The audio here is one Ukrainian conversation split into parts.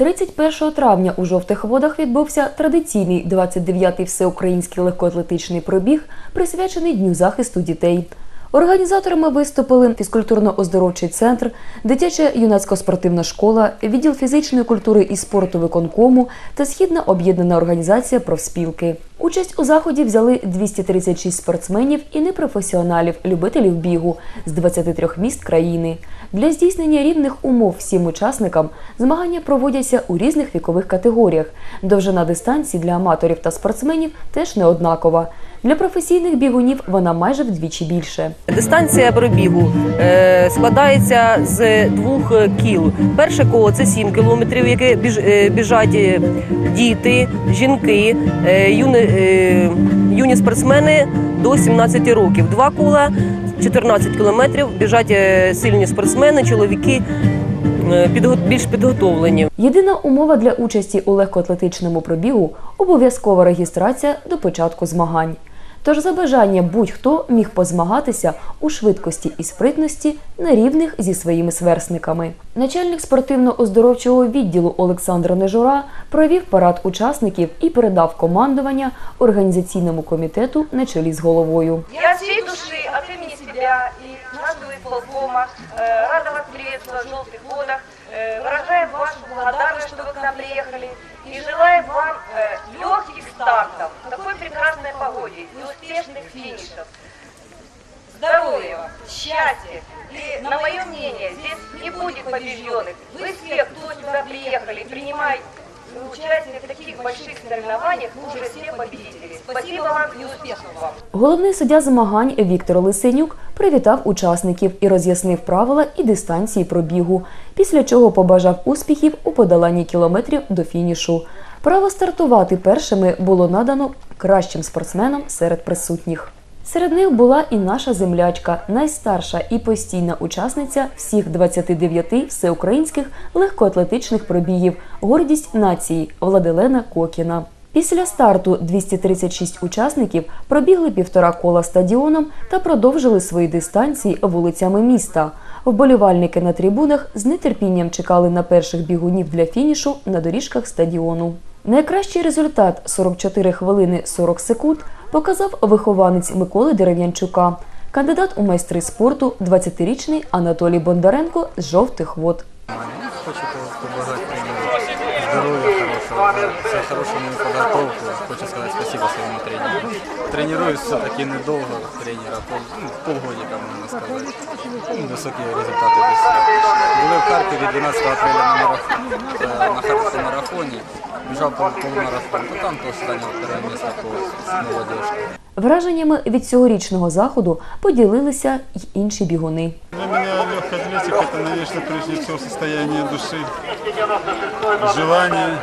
31 травня у жовтих водах відбувся традиційний 29-й всеукраїнський легкоатлетичний пробіг, присвячений Дню захисту дітей. Організаторами виступили фізкультурно-оздоровчий центр, дитяча юнацько-спортивна школа, відділ фізичної культури і спорту виконкому та східна об'єднана організація профспілки. Участь у заході взяли 236 спортсменів і непрофесіоналів, любителів бігу з 23 міст країни. Для здійснення рівних умов всім учасникам змагання проводяться у різних вікових категоріях. Довжина дистанції для аматорів та спортсменів теж не однакова. Для професійних бігунів вона майже вдвічі більше. Дистанція пробігу е, складається з двох кіл. Перше коло це 7 кілометрів, яке е, біжать е, діти, жінки, юні, юні спортсмени до 17 років. Два кола 14 кілометрів біжать сильні спортсмени, чоловіки більш підготовлені. Єдина умова для участі у легкоатлетичному пробігу обов'язкова реєстрація до початку змагань. Тож за бажання будь-хто міг позмагатися у швидкості і спритності на рівних зі своїми сверстниками. Начальник спортивно-оздоровчого відділу Олександр Нежура провів парад учасників і передав командування організаційному комітету на чолі з головою. Я от всей души, от имени себя и нашего исполкома э, рада вас приветствовать в «Желтых водах», э, выражаем вашу благодарность, что вы к нам приехали, и желаем вам э, легких стартов в такой прекрасной погоде и успешных финишев. Здоровья, счастья. И, на мое мнение, здесь не будет побежденных. Вы все, кто сюда приехали, принимаете участие в таких больших соревнованиях, вы уже все победители. Спасибо вам и успехов вам. Головний суддя змагань Віктор Лисенюк привітав учасників і роз'яснив правила і дистанції пробігу, після чого побажав успіхів у подоланні кілометрів до фінішу. Право стартувати першими було надано кращим спортсменам серед присутніх. Серед них була і наша землячка, найстарша і постійна учасниця всіх 29 всеукраїнських легкоатлетичних пробігів, гордість нації Владилена Кокіна. Після старту 236 учасників пробігли півтора кола стадіоном та продовжили свої дистанції вулицями міста. Вболівальники на трибунах з нетерпінням чекали на перших бігунів для фінішу на доріжках стадіону. Найкращий результат 44 хвилини 40 секунд показав вихованець Миколи Дерев'янчука, кандидат у майстри спорту, 20-річний Анатолій Бондаренко з жовтих вод. Хочу побажати здоров'я хорошого, мою. Хочу сказать спасибо своему тренеру. Тренируюсь все-таки недолго, тренера, пол, ну, полгодика, можно сказать. Ну, высокие результаты достиг. Були в Харкові 12 апреля на, мараф... е, на Харковському марафоні. Біжав пол- полумарафон, ну, там то зайняв перше місце по молодежі. Враженнями від цьогорічного заходу поділилися й інші бігуни. Для атлетика – это, конечно, прежде всего состояние души, желание,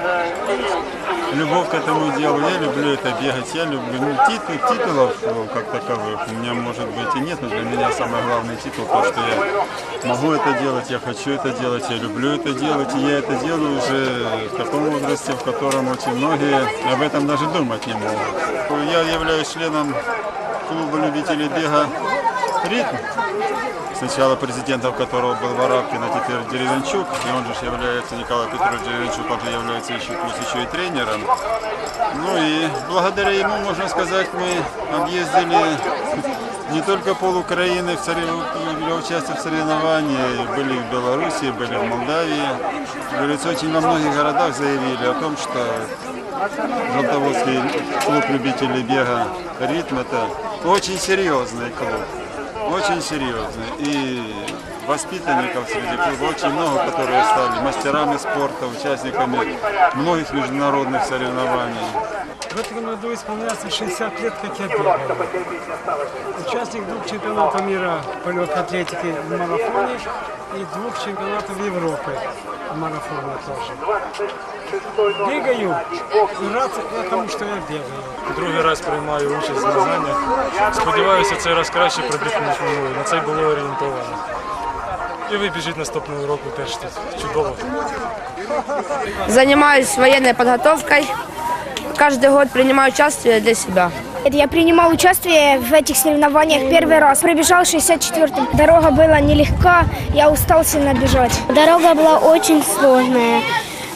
любовь к этому делу. Я люблю это бегать, я люблю ну, титул, титулов ну, как таковых у меня может быть и нет, но для меня самый главный титул то, что я могу это делать, я хочу это делать, я люблю это делать, и я это делаю уже в таком возрасте, в котором очень многие об этом даже думать не могут. Я являюсь членом клуба любителей бега «Ритм», Сначала президентом которого был Варабкин, а теперь Деревянчук. И он же является, Николай Петрович Деревянчук, он же является еще, плюс еще и тренером. Ну и благодаря ему, можно сказать, мы объездили не только пол Украины в для участия в соревновании, были в Беларуси, были в Молдавии. Говорится, очень во многих городах заявили о том, что Желтоводский клуб любителей бега «Ритм» – это очень серьезный клуб. Очень серьезный. И воспитанников среди клуба очень много, которые стали мастерами спорта, участниками многих международных соревнований. В этом году исполняется 60 лет, как я бегаю. Участник двух чемпионатов мира по легкой атлетике в марафоне и двух чемпионатов Европы в марафоне тоже. Бегаю и рад тому, что я бегаю. Другий раз приймаю участь в змаганнях. Сподіваюся, цей раз краще пробіг, ніж минулий. На це було орієнтовано. І ви біжіть наступного року теж тут чудово. Занимаюсь военной подготовкой. Каждый год принимаю участие для себя. Я принимал участие в этих соревнованиях первый раз. Пробежал 64-м. Дорога была нелегка, я устал сильно бежать. Дорога была очень сложная.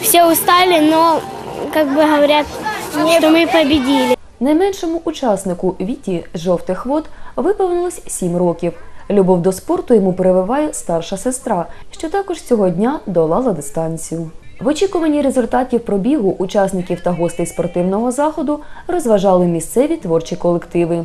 все устали, но, как бы говорят, что мы победили. Найменшому учаснику Віті з жовтих вод виповнилось 7 років. Любов до спорту йому перевиває старша сестра, що також цього дня долала дистанцію. В очікуванні результатів пробігу учасників та гостей спортивного заходу розважали місцеві творчі колективи.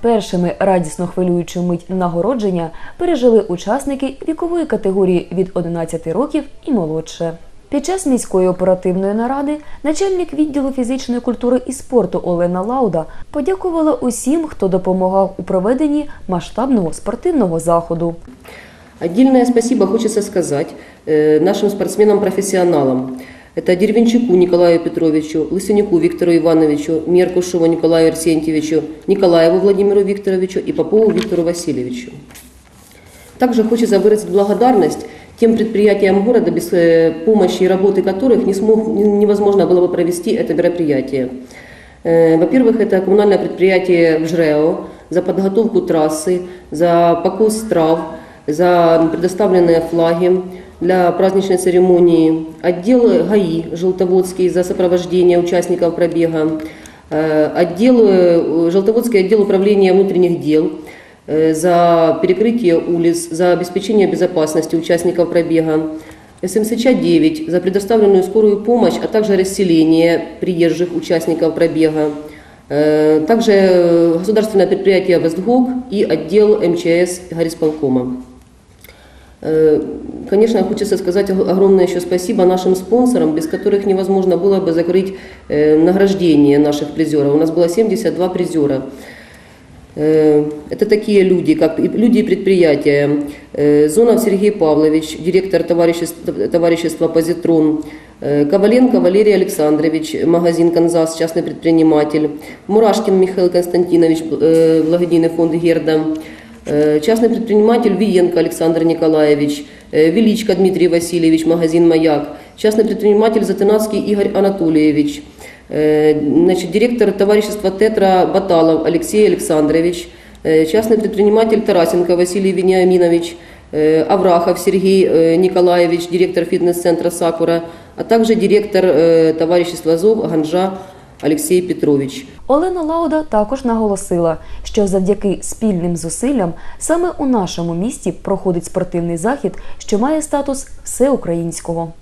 Першими радісно хвилюючу мить нагородження пережили учасники вікової категорії від 11 років і молодше. Під час міської оперативної наради начальник відділу фізичної культури і спорту Олена Лауда подякувала усім, хто допомагав у проведенні масштабного спортивного заходу. Отдельное спасибо хочется сказать э, нашим спортсменам-профессионалам. Это Деревенчуку Николаю Петровичу, Лысенюку Виктору Ивановичу, Меркушеву Николаю Арсентьевичу, Николаеву Владимиру Викторовичу и Попову Виктору Васильевичу. Также хочется выразить благодарность тем предприятиям города, без э, помощи и работы которых не смог, не- невозможно было бы провести это мероприятие. Э, Во-первых, это коммунальное предприятие ВЖРЭО за подготовку трассы, за покос трав, за предоставленные флаги для праздничной церемонии, отдел ГАИ Желтоводский за сопровождение участников пробега, э, отдел, э, Желтоводский отдел управления внутренних дел э, за перекрытие улиц, за обеспечение безопасности участников пробега, СМСЧ-9 за предоставленную скорую помощь, а также расселение приезжих участников пробега, также государственное предприятие «Вестгок» и отдел МЧС горисполкома. Конечно, хочется сказать ог- огромное еще спасибо нашим спонсорам, без которых невозможно было бы закрыть э, награждение наших призеров. У нас было 72 призера. Э, Это такие люди, как и люди и предприятия. Э, Зонов Сергей Павлович, директор товарищества, товарищества «Позитрон». Э, Коваленко Валерий Александрович, магазин «Канзас», частный предприниматель. Мурашкин Михаил Константинович, э, благодійный фонд «Герда». Э, Частный предприниматель Виенко Александр Николаевич, э, Величко Дмитрий Васильевич, магазин «Маяк», частный предприниматель Затынацкий Игорь Анатольевич, э, значит, директор товарищества «Тетра» Баталов Алексей Александрович, э, частный предприниматель Тарасенко Василий Вениаминович, э, Аврахов Сергей э, Николаевич, директор фитнес-центра «Сакура», а также директор э, товарищества «Зов» Ганжа Алексей Петрович. Олена Лауда також наголосила, що завдяки спільним зусиллям саме у нашому місті проходить спортивний захід, що має статус всеукраїнського.